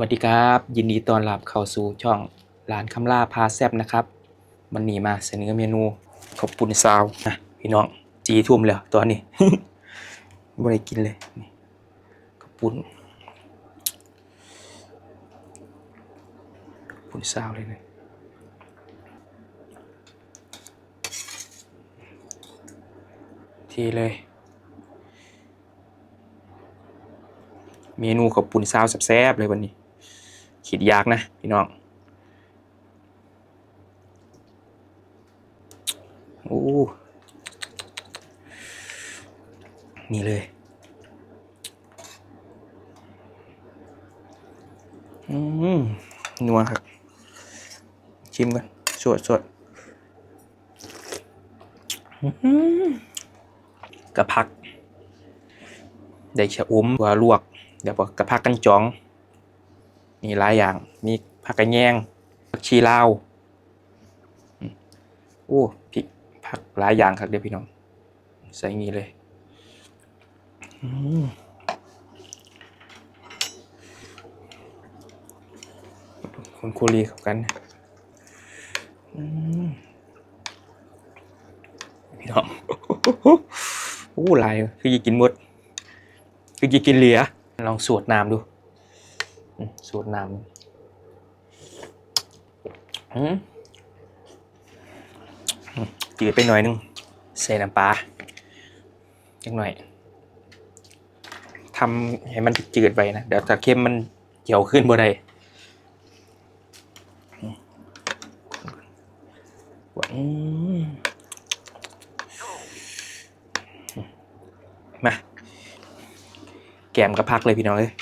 วัสดีครับ ยินดีต้อนรับเข้าสู่ช่องร้านคำล่าพาแซบนะครับมันนี้มาเสนอเมนูขอบปุ่นซาวนะพี่น้องจีทุ่มแล้วตอนนี้ไม่ได้กินเลยขอบปุ่นขอบปุ่นซาวเลยนะทีเลย เมนูขอบปุ่นซาวแซ่บๆเลยวันนี้ คิดยากนะพี่น้องโอ้นี่เลยอืมนัวครับ ชิมกันสดสดอื้อหือกระพัก ได้ชะอมตัวลวก เดี๋ยวบอกกระพักกันจอง มีหลายอย่างมีผักกระแยงผักชีลาวโอ้พริกผักหลายอย่างครับเดี๋ยวพี่น้อง ใส่นี้เลยคนโคลีเข้ากันพี่น้องโอ้หลายคือจะกินหมดคือจะกินเหลือลองสูตรน้ำดู สูตรน้ำจืดไปหน่อยนึง ใส่น้ำปลาจักหน่อยทำให้มันจืดไปนะ เดี๋ยวถ้าเค็มมันเกี่ยวขึ้นบ่ได้อืมอืมมา แกมกระพักเลยพี่น้องเลยเดี๋ยวนะ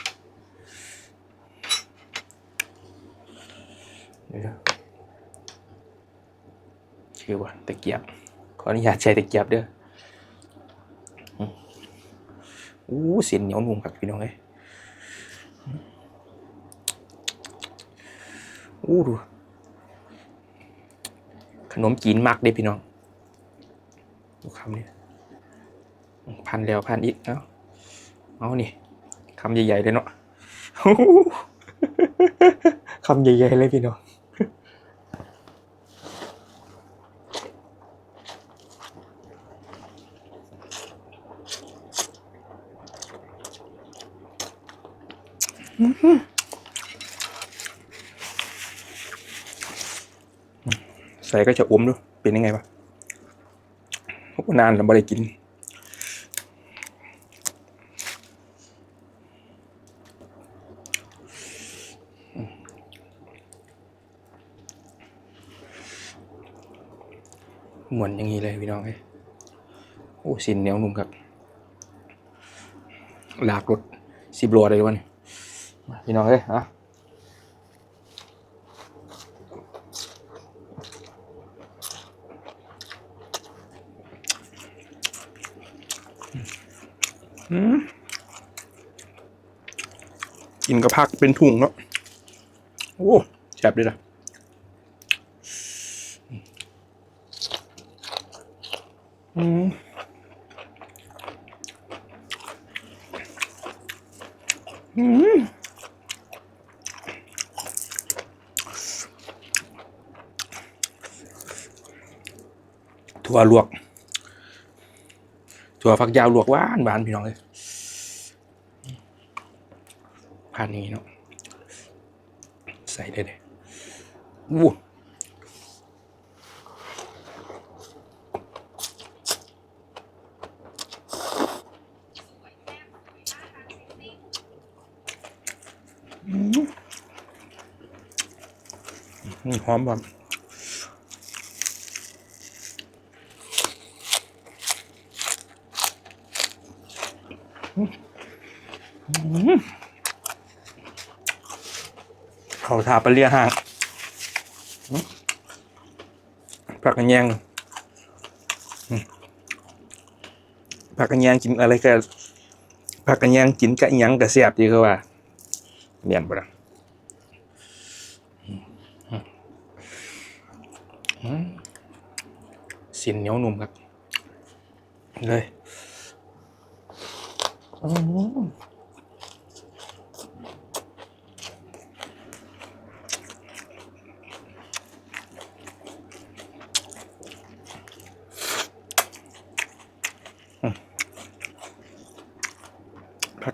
ชื่อว่าตะเกียบ ขออนุญาตใช้ตะเกียบเด้ออู้เสียนเหนียวนุ่มครับพี่น้องเลยอู้ดู ขนมจีนมักเด้พี่น้องดูคำนี้พันแล้วพันอีกเอ้าเอานี่คำใหญ่ๆเลยเนาะคำใหญ่ๆเลยพี่น้อง ใส่ก็จะอมดู เป็นยังไงวะนานแล้วไม่ได้กินเหมือนอย่างนี้เลยพี่น้องเอ้โอ้สินเหนียวนุ่มครับ ลากรถสิบโลอะไรวะเนี่ยม พี่น้องเอ้ยอะอืมกินกระพักเป็นถุงเนาะโอ้แซ่บดีนะอืมอืม ถั่วลวก ถั่วฝักยาวลวกหวานหวานพี่น้องเลยผ่านนี้เนาะใส่ได้เลยวู้หอมแบบ เขาทาไปเลียห่างผักกระแยงผักกระแยงกินอะไรก็ผักกระแยงกินกะหยังกะเสียบดีคือว่าเนียนปะล่ะสินเหนียวนุ่มครับ เลย พา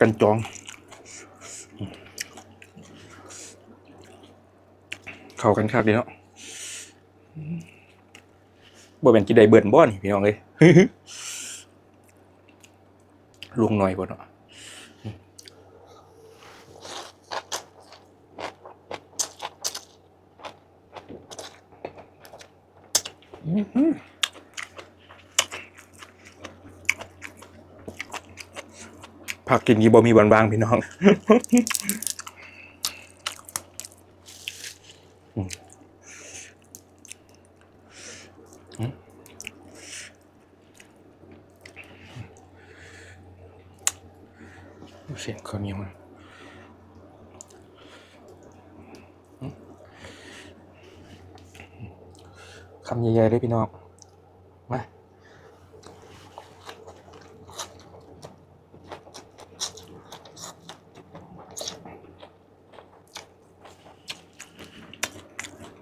กันจองเข้ากันคักดีเนาะบ่เป็นกินไดเบิร์บ่อนพี่น้องเลย ลวงหน่อยบ่เนาะอื้อหือผักกินกี่บ่มีบานวางพี่น้อง เสียงเขาเนี่ยวนคำใหญ่ๆเลยพี่น้อง มา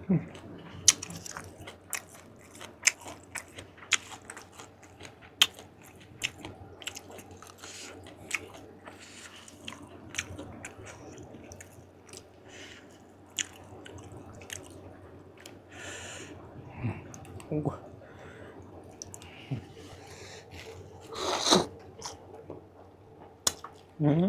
อ้อื ม